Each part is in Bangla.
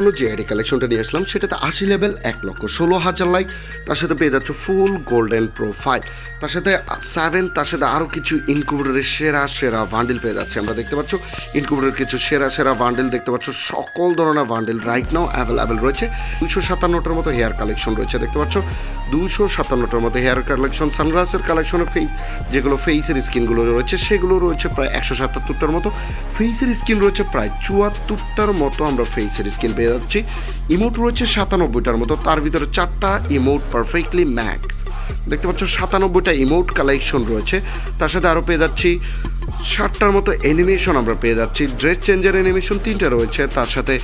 সম্পূর্ণ যে আইডি কালেকশনটা নিয়ে আসলাম। সেটাতে আশি লেভেল এক লক্ষ ষোলো হাজার লাইক তার সাথে পেয়ে যাচ্ছে ফুল গোল্ডেন প্রোফাইল তার সাথে সেভেন তার সাথে আরও কিছু ইনকুবেটরের সেরা সেরা বান্ডিল পেয়ে যাচ্ছে। আমরা দেখতে পাচ্ছ ইনকুবেটরের কিছু সেরা সেরা বান্ডিল দেখতে পাচ্ছ। সকল ধরনের বান্ডিল রাইট নাও অ্যাভেলেবেল রয়েছে। দুশো সাতান্নটার মতো হেয়ার কালেকশন রয়েছে, দেখতে পাচ্ছ। দুশো সাতান্নটার মতো হেয়ার কালেকশন সানগ্লাসের কালেকশনের ফেই যেগুলো ফেইসের স্কিনগুলো রয়েছে, সেগুলো রয়েছে প্রায় একশো সাতাত্তরটার মতো। ফেইসের স্কিন রয়েছে প্রায় চুয়াত্তরটার মতো আমরা ফেইসের স্কিন পেয়ে যাচ্ছি। ইমোট রয়েছে সাতানব্বইটার মতো, তার ভিতরে চারটা ইমোট পারফেক্টলি ম্যাক্স দেখতে পাচ্ছ, সাতানব্বইটা ইমোট কালেকশন রয়েছে। তার সাথে আরও পেয়ে যাচ্ছি, ষাটটার মতো অ্যানিমেশন আমরা পেয়ে যাচ্ছি। ড্রেস চেঞ্জের অ্যানিমেশন তিনটা রয়েছে, তার সাথে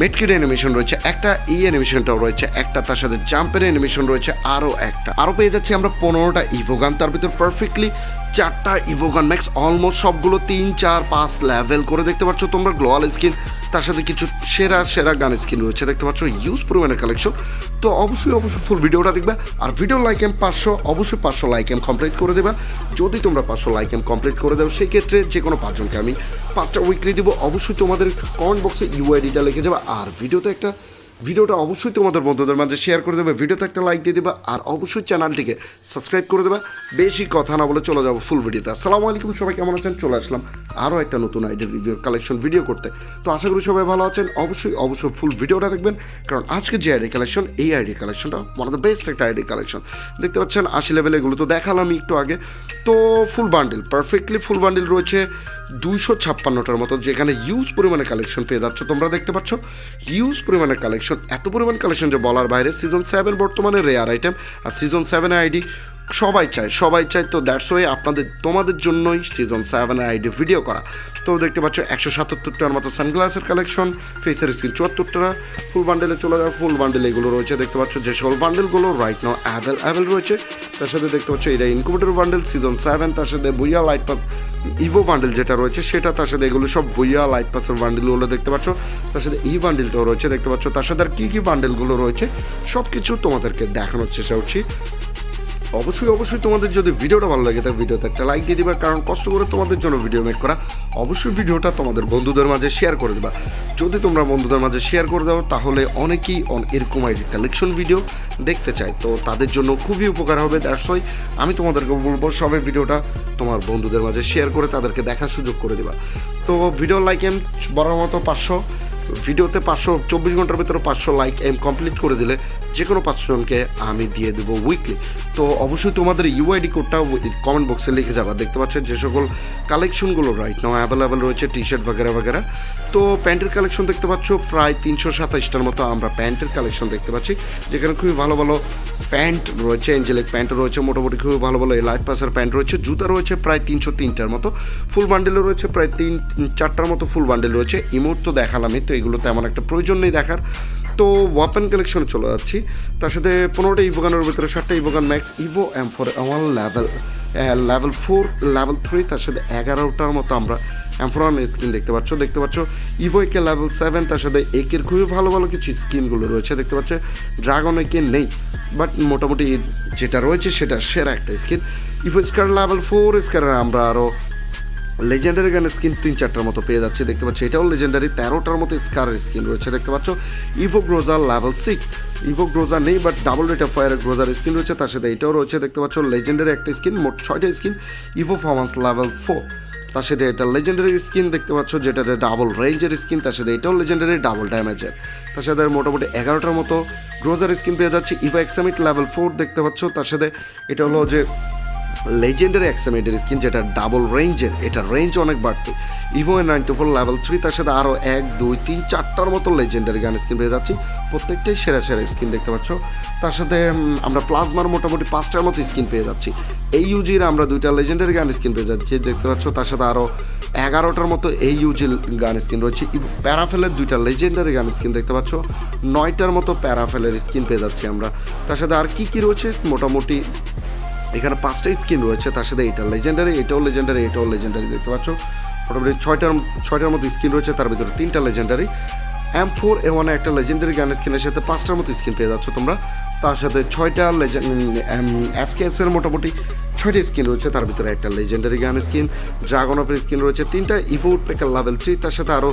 মেটকিট অ্যানিমেশন রয়েছে, একটা ই অ্যানিমেশনটাও রয়েছে, একটা তার সাথে জাম্পের অ্যানিমেশন রয়েছে আরও একটা। আরও পেয়ে যাচ্ছি আমরা পনেরোটা ইভোগান তার ভিতর পারফেক্টলি চারটা ইভোগান ম্যাক্স অলমোস্ট সবগুলো তিন, চার, পাঁচ লেভেল করে দেখতে পাচ্ছ তোমরা গ্লোয়াল স্কিন তার সাথে কিছু সেরা সেরা গান স্কিন রয়েছে, দেখতে পাচ্ছ ইউজ পরিমাণের কালেকশন তো অবশ্যই অবশ্যই ফুল ভিডিওটা দেখবে, আর ভিডিও লাইক এম পাঁচশো, অবশ্যই পাঁচশো লাইক এম কমপ্লিট করে দেবা। যদি তোমরা পাঁচশো লাইক এম কমপ্লিট করে দাও সেই ক্ষেত্রে যে কোনো পাঁচজনকে আমি পাঁচটা উইকলি দিব। অবশ্যই তোমাদের কমেন্ট বক্সে ইউআইডিটা লিখে যাবে, আর ভিডিওতে একটা ভিডিওটা অবশ্যই তোমাদের বন্ধুদের মাঝে শেয়ার করে দেবে, ভিডিওতে একটা লাইক দিয়ে দেবে, আর অবশ্যই চ্যানেলটিকে সাবস্ক্রাইব করে দেবে। বেশি কথা না বলে চলে যাব ফুল ভিডিওতে আসসালামু আলাইকুম, সবাই কেমন আছেন? চলে আসলাম আরও একটা নতুন আইডিয়া রিভিউর কালেকশন ভিডিও করতে। তো আশা করি সবাই ভালো আছেন। অবশ্যই অবশ্যই ফুল ভিডিওটা দেখবেন, কারণ আজকে যে আইডি কালেকশন এই আইডি কালেকশনটা ওয়ান অফ দ্য বেস্ট একটা আইডি কালেকশন দেখতে পাচ্ছেন, আশি লেভেল এগুলো তো দেখালাম একটু আগে। তো full bundle perfectly full bundle রয়েছে। দুইশো ছাপ্পান্নটার মতো যেখানে হিউজ পরিমাণে কালেকশন পেয়ে যাচ্ছ। তোমরা দেখতে পাচ্ছ হিউজ পরিমাণে কালেকশন এত পরিমাণ কালেকশন যে বলার বাইরে সিজন সেভেন বর্তমানে রেয়ার আইটেম আর সিজন সেভেনের আইডি সবাই চায় সবাই চায়, তো দ্যাটস ওয়ে আপনাদের, তোমাদের জন্যই সিজন সেভেনের আইডি ভিডিও করা। তো দেখতে পাচ্ছ, একশো সাতাত্তরটার মতো সানগ্লাসের কালেকশন ফেসের স্ক্রিন চুয়াত্তরটা ফুল বান্ডেলে চলে যাওয়া ফুল বান্ডেল এগুলো রয়েছে। দেখতে পাচ্ছ, যে সকল বান্ডেলগুলো রাইট নাও অ্যাভেল অ্যাভেল রয়েছে। তার সাথে দেখতে পাচ্ছ, এটা ইনকুবেটর বান্ডেল সিজন সেভেন তার সাথে booyah light pass evo bundle যেটা রয়েছে, সেটা তার সাথে এগুলো সব বইয়া লাইট পাসের বান্ডেলগুলো দেখতে পাচ্ছ। তার সাথে এই বান্ডেলটাও রয়েছে, দেখতে পাচ্ছ। তার সাথে আর কী কী বান্ডেলগুলো রয়েছে সব কিছু তোমাদেরকে দেখানোর চেষ্টা করছি। অবশ্যই অবশ্যই তোমাদের যদি ভিডিওটা ভালো লাগে, তাহলে ভিডিওতে একটা লাইক দিয়ে দিবা, কারণ কষ্ট করে তোমাদের জন্য ভিডিও মেক করা, অবশ্যই ভিডিওটা তোমাদের বন্ধুদের মাঝে শেয়ার করে দেবা। যদি তোমরা বন্ধুদের মাঝে শেয়ার করে দাও, তাহলে অনেকেই অন এরকম আইডি কালেকশন ভিডিও দেখতে চায়। তো তাদের জন্য খুবই উপকার হবে দ্যাটস আমি তোমাদেরকে বলব, সবাই ভিডিওটা তোমার বন্ধুদের মাঝে শেয়ার করে তাদেরকে দেখার সুযোগ করে দেবা। তো ভিডিও লাইক এম বড় মতো পাঁচশো ভিডিওতে পাঁচশো, চব্বিশ ঘণ্টার ভিতরে পাঁচশো লাইক এম কমপ্লিট করে দিলে যে কোনো পাঁচজনকে আমি দিয়ে দেবো উইকলি তো অবশ্যই তোমাদের ইউআইডি কোডটা কমেন্ট বক্সে লিখে যাবা। দেখতে পাচ্ছেন যে সকল কালেকশনগুলো রাইট নাও অ্যাভেলেবেল রয়েছে টি শার্ট বাগেরা বাগেরা। তো প্যান্টের কালেকশন দেখতে পাচ্ছ, প্রায় তিনশো সাতাইশটার মতো আমরা প্যান্টের কালেকশন দেখতে পাচ্ছি। যেখানে খুবই ভালো ভালো প্যান্ট রয়েছে এঞ্জেলিক প্যান্ট রয়েছে, মোটামুটি খুবই ভালো ভালো এই লাইট পাসের প্যান্ট রয়েছে। জুতা রয়েছে প্রায় তিনশো তিনটার মতো। ফুল বান্ডেলও রয়েছে প্রায় তিন, চারটার মতো ফুল বান্ডেল রয়েছে। ইমোট তো দেখালামই, তো এগুলো তেমন একটা প্রয়োজন নেই দেখার। তো ওয়াপেন কালেকশনে চলে যাচ্ছি। তার সাথে পনেরোটা ইভোগানের ভিতরে সাতটা evo gun max evo M four one level level four level three তার সাথে এগারোটার মতো আমরা অ্যামফ্রন স্কিন দেখতে পাচ্ছ দেখতে পাচ্ছ ইভো একে লেভেল সেভেন তার সাথে একের খুবই ভালো ভালো কিছু স্কিনগুলো রয়েছে, দেখতে পাচ্ছে ড্রাগন একে নেই বাট মোটামুটি যেটা রয়েছে সেটা সেরা একটা skin evo scar level four scar আমরা আরও লেজেন্ডারি গান স্কিন তিন চারটার মতো পেয়ে যাচ্ছে, দেখতে পাচ্ছি, এটাও লেজেন্ডারি তেরোটার মতো স্কারের স্কিন রয়েছে, দেখতে পাচ্ছ। Evo groza level six evo groza নেই বাট ডাবল রেট অফ ফায়ারের গ্রোজার স্কিন রয়েছে, তার সাথে এটাও রয়েছে, দেখতে পাচ্ছ লেজেন্ডারি একটা স্কিন মোট ছয়টা স্কিন ইভো ফর্মান্স লেভেল ফোর তার সাথে এটা লেজেন্ডারি স্কিন দেখতে পাচ্ছ যেটা ডাবল রেঞ্জের স্কিন তার সাথে এটাও লেজেন্ডারি ডাবল ড্যামেজের তার সাথে মোটামুটি এগারোটার মতো গ্রোজার স্কিন পেয়ে যাচ্ছে ইভো এক্সামিট লেভেল ফোর দেখতে পাচ্ছ, তার সাথে এটা হলো যে লেজেন্ডারি এক্সামেটের স্কিন যেটা ডাবল রেঞ্জের এটা রেঞ্জ অনেক বাড়তি। Evo ninety four level three তার সাথে আরও এক, দুই, তিন, চারটার মতো লেজেন্ডারি গান স্কিন পেয়ে যাচ্ছি। প্রত্যেকটাই সেরা সেরা স্কিন দেখতে পাচ্ছ। তার সাথে আমরা প্লাজমার মোটামুটি পাঁচটার মতো স্কিন পেয়ে যাচ্ছি। এই ইউজির আমরা দুইটা লেজেন্ডারি গান স্কিন পেয়ে যাচ্ছি। দেখতে পাচ্ছ, তার সাথে আরও এগারোটার মতো এই ইউজি গান স্কিন রয়েছে। প্যারাফেলের দুইটা লেজেন্ডারি গান স্কিন দেখতে পাচ্ছ। নয়টার মতো প্যারাফেলের স্কিন পেয়ে যাচ্ছি আমরা। তার সাথে আর কি কি রয়েছে? মোটামুটি এখানে পাঁচটাই স্কিন রয়েছে, তার সাথে এটা লেজেন্ডারি এটাও লেজেন্ডারি এটাও লেজেন্ডারি দেখতে পাচ্ছ। মোটামুটি ছয়টার ছয়টার মতো স্কিন রয়েছে, তার ভিতরে তিনটা লেজেন্ডারি এম ফোর এ ওয়ানে একটা লেজেন্ডারি গান স্কিনের সাথে পাঁচটার মতো স্কিন পেয়ে যাচ্ছ তোমরা। তার সাথে ছয়টা লেজেন্ড এসকেএস মোটামুটি ছয়টা স্কিন রয়েছে, তার ভিতরে একটা লেজেন্ডারি গান স্কিন। ড্রাগন অফের স্কিন রয়েছে, তিনটা ইভোট পেকার লেভেল থ্রি তার সাথে আরও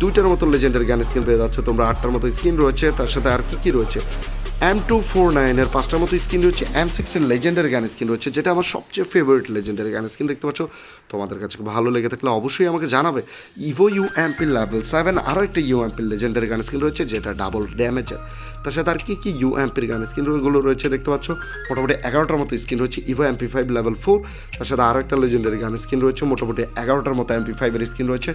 দুইটার মতো লেজেন্ডারি গান স্কিন পেয়ে যাচ্ছ তোমরা। আটটার মতো স্কিন রয়েছে, তার সাথে আর কি কি রয়েছে? এম টু ফোর নাইনের পাঁচটার মতো স্কিন রয়েছে। এম সিক্সের লেজেন্ডারি গান স্কিন রয়েছে, যেটা আমার সবচেয়ে ফেভারিট লেজেন্ডারি গান স্কিন দেখতে পাচ্ছ। তোমাদের কাছে ভালো লেগে থাকলে অবশ্যই আমাকে জানাবে। Evo U MP level seven আরও একটা U MP legendary gun skin রয়েছে, যেটা ডাবল ড্যামেজের তার সাথে আর কি কি ইউ এমপির গান স্কিনগুলো রয়েছে দেখতে পাচ্ছ? মোটামুটি এগারোটার মতো স্কিন রয়েছে evo MP five level four তার সাথে আরও একটা লেজেন্ডারি গান স্কিন রয়েছে, মোটামুটি এগারোটার মতো এমপি ফাইভের স্কিন রয়েছে।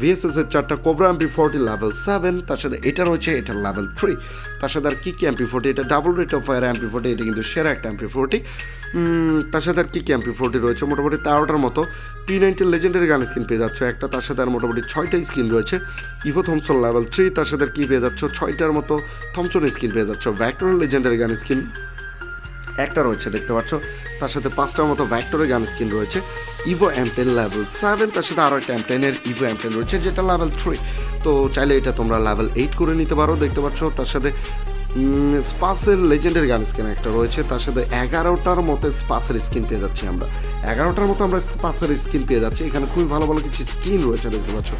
ভিএসএস এর চারটা cobra MP forty level seven তার সাথে এটা রয়েছে, এটা লেভেল থ্রি তার সাথে আর কি কি এমপি ফোরটি এটা double rate of fire MP forty এটা কিন্তু সেরা একটা এমপি ফোরটি তার সাথে আর কি কি ফোরটি রয়েছে? মোটামুটি তেরোটার মতো। P nineteen legendary gun skin পেয়ে যাচ্ছ। একটা তার সাথে আর মোটামুটি ছয়টা স্কিন রয়েছে। ইভো থমসন লেভেল থ্রি তার সাথে আর কি পেয়ে যাচ্ছ? ছয়টার মতো থমসন স্কিন পেয়ে যাচ্ছ। ভ্যাক্টর লেজেন্ডারি গান স্কিন একটা রয়েছে, দেখতে পাচ্ছ? তার সাথে পাঁচটার মতো ভ্যাক্টরের গান স্কিন রয়েছে। Evo M ten level seven তার সাথে আরও একটা এম টেনের ইভো এম টেন রয়েছে, যেটা লেভেল থ্রি তো চাইলে এটা তোমরা লেভেল এইট করে নিতে পারো, দেখতে পাচ্ছ? তার সাথে স্পাসের লেজেন্ডের গান স্কিন একটা রয়েছে, তার সাথে এগারোটার মতো স্পাসের স্কিন পেয়ে যাচ্ছি আমরা। এগারোটার মতো আমরা স্পাসের স্কিন পেয়ে যাচ্ছি। এখানে খুবই ভালো ভালো কিছু স্কিন রয়েছে, দেখতে পাচ্ছ।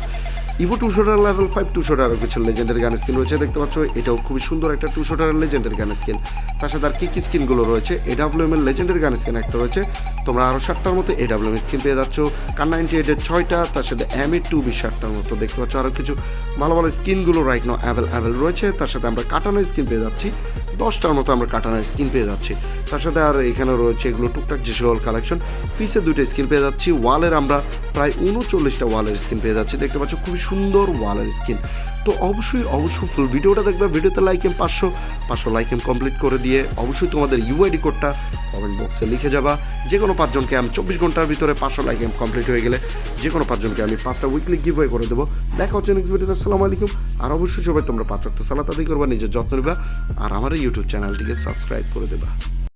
Evo two শোটার level five two শোটার আরও কিছু লেজেন্ডের গান স্কিন রয়েছে, দেখতে পাচ্ছ? এটাও খুবই সুন্দর একটা টু শোটার লেজেন্ডের গান স্কিন তার সাথে আর কি কি স্কিনগুলো রয়েছে? এডাব্লিউএম এর লেজেন্ডের গান স্কিন একটা রয়েছে। তোমরা আরও সাতটার মতো এডাব্লিউএম স্কিন পেয়ে যাচ্ছ। কার নাইনটি এইটের ছয়টা, তার সাথে এম এ টু বি সাতটার মতো। দেখতে পাচ্ছ আরও কিছু ভালো ভালো স্কিনগুলো রাইট নাও অ্যাভেল অ্যাভেল রয়েছে। তার সাথে আমরা কাটানো স্কিন পেয়ে যাচ্ছি। দশটার মতো আমরা কাটানোর স্কিন পেয়ে যাচ্ছি। তার সাথে আর এখানে রয়েছে এগুলো টুকটাক যে সকল কালেকশন ফিসে দুটো স্কিন পেয়ে যাচ্ছি। ওয়ালের আমরা প্রায় উনচল্লিশটা ওয়ালের স্কিন পেয়ে যাচ্ছি। দেখতে পাচ্ছ খুবই সুন্দর ওয়ালের স্কিন তো অবশ্যই অবশ্যই ফুল ভিডিওটা দেখবে। ভিডিওতে লাইক এম পাঁচশো পাঁচশো লাইক এম কমপ্লিট করে দিয়ে অবশ্যই তোমাদের ইউআইডি কোডটা কমেন্ট বক্সে লিখে যাবা। যে কোনো পাঁচজনকে আমি চব্বিশ ঘণ্টার ভিতরে পাঁচশো লাইক এম কমপ্লিট হয়ে গেলে যে কোনো পাঁচজনকে আমি পাঁচটা উইকলি গিভ করে দেবো। দেখা হচ্ছে নেক্সট ভিডিওতে আসসালামু আলাইকুম। আর অবশ্যই সবাই তোমরা পাঁচ অক্ট সালাত করবা, নিজের যত্ন নেবা। আর আমার ইউটিউব চ্যানেলটিকে সাবস্ক্রাইব করে দেবা।